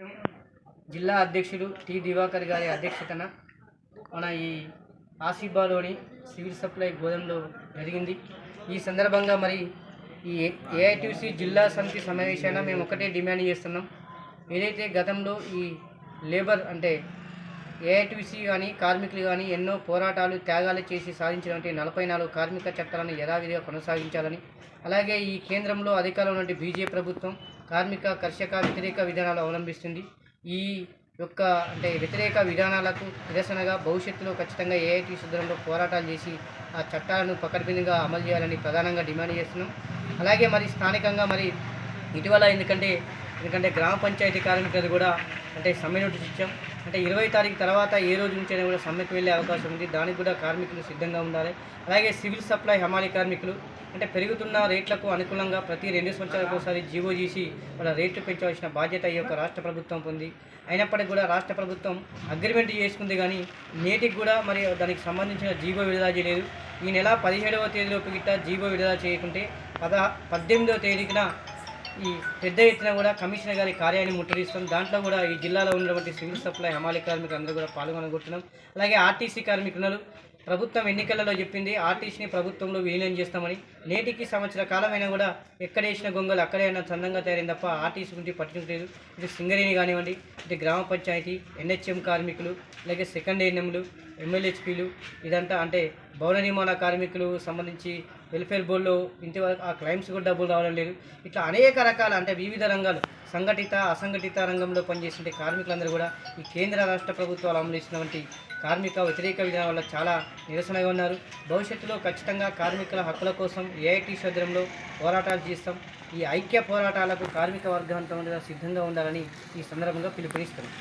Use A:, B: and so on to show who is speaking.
A: జిల్లా అధ్యక్షుడు టి దివాకర్ గారి అధ్యక్షతన మన ఈ ఆసిబాలోని సివిల్ సప్లై గోదాంలో జరిగింది. ఈ సందర్భంగా మరి ఈ ఏఐటీసీ జిల్లా సమితి సమావేశాన మేము ఒకటే డిమాండ్ చేస్తున్నాం. ఏదైతే గతంలో ఈ లేబర్ అంటే ఏఐటీసీ కానీ కార్మికులు కానీ ఎన్నో పోరాటాలు త్యాగాలు చేసి సాధించినటువంటి నలభై నాలుగు కార్మిక చట్టాలను యథావిధిగా కొనసాగించాలని అలాగే ఈ కేంద్రంలో అధికారంలో ఉన్నటువంటి బీజేపీ ప్రభుత్వం కార్మిక కర్షక వ్యతిరేక విధానాలు అవలంబిస్తుంది. ఈ యొక్క అంటే వ్యతిరేక విధానాలకు నిరసనగా భవిష్యత్తులో ఖచ్చితంగా ఏఐటీ సుద్రంలో పోరాటాలు చేసి ఆ చట్టాలను పకడ్బిందుగా అమలు చేయాలని ప్రధానంగా డిమాండ్ చేస్తున్నాం. అలాగే మరి స్థానికంగా మరి ఇటీవల ఎందుకంటే ఎందుకంటే గ్రామ పంచాయతీ కార్మికులు కూడా అంటే సమ్మె నోటీస్ ఇచ్చాం. అంటే ఇరవై తారీఖు తర్వాత ఏ రోజు నుంచైనా కూడా సమ్మెకు వెళ్ళే అవకాశం ఉంది. దానికి కూడా కార్మికులు సిద్ధంగా ఉండాలి. అలాగే సివిల్ సప్లై హమాలీ కార్మికులు అంటే పెరుగుతున్న రేట్లకు అనుకూలంగా ప్రతి రెండు సంవత్సరాలకు ఒకసారి జీవో చేసి వాళ్ళ రేట్లు పెంచవలసిన బాధ్యత ఈ యొక్క రాష్ట్ర ప్రభుత్వం పొంది. అయినప్పటికీ కూడా రాష్ట్ర ప్రభుత్వం అగ్రిమెంట్ చేసుకుంది కానీ నేటికి కూడా మరి దానికి సంబంధించిన జీవో విడుదల చేయలేదు. ఈ నెల పదిహేడవ తేదీలోపు గిట్ట జీవో విడుదల చేయకుంటే పద పద్దెనిమిదవ తేదీకిన ఈ పెద్ద ఎత్తున కూడా కమిషనర్ గారి కార్యాన్ని ముట్టడిస్తాం దాంట్లో కూడా ఈ జిల్లాలో ఉన్నటువంటి సివిల్ సప్లై హమాలి కార్మికులు అందరూ కూడా పాల్గొనగొట్టున్నాం అలాగే ఆర్టీసీ కార్మికులు ప్రభుత్వం ఎన్నికలలో చెప్పింది ఆర్టీసీని ప్రభుత్వంలో విలీనం చేస్తామని. నేటికి సంవత్సర కాలమైనా కూడా ఎక్కడ వేసిన గొంగలు అక్కడే అన్న చందంగా తయారైంది తప్ప ఆర్టీసీ గురించి పట్టించలేదు ఇది సింగరేణి కానివ్వండి ఇది గ్రామ పంచాయతీ ఎన్హెచ్ఎం కార్మికులు అలాగే సెకండ్ ఎన్ఎంలు ఎమ్మెల్యేహెచ్పీలు ఇదంతా అంటే భవన నిర్మాణ కార్మికులు సంబంధించి వెల్ఫేర్ బోర్డులో ఇంతవరకు ఆ క్లైమ్స్ కూడా డబ్బులు రావడం లేదు. ఇట్లా అనేక రకాల అంటే వివిధ రంగాలు సంఘటిత అసంఘటిత రంగంలో పనిచేసే కార్మికులందరూ కూడా ఈ కేంద్ర రాష్ట్ర ప్రభుత్వాలు అమలు చేసినటువంటి కార్మిక వ్యతిరేక విధానం వల్ల చాలా నిరసనగా ఉన్నారు. భవిష్యత్తులో ఖచ్చితంగా కార్మికుల హక్కుల కోసం ఏఐటీ సదరంలో పోరాటాలు చేస్తాం. ఈ ఐక్య పోరాటాలకు కార్మిక వర్గంతో సిద్ధంగా ఉండాలని ఈ సందర్భంగా పిలుపునిస్తున్నాం.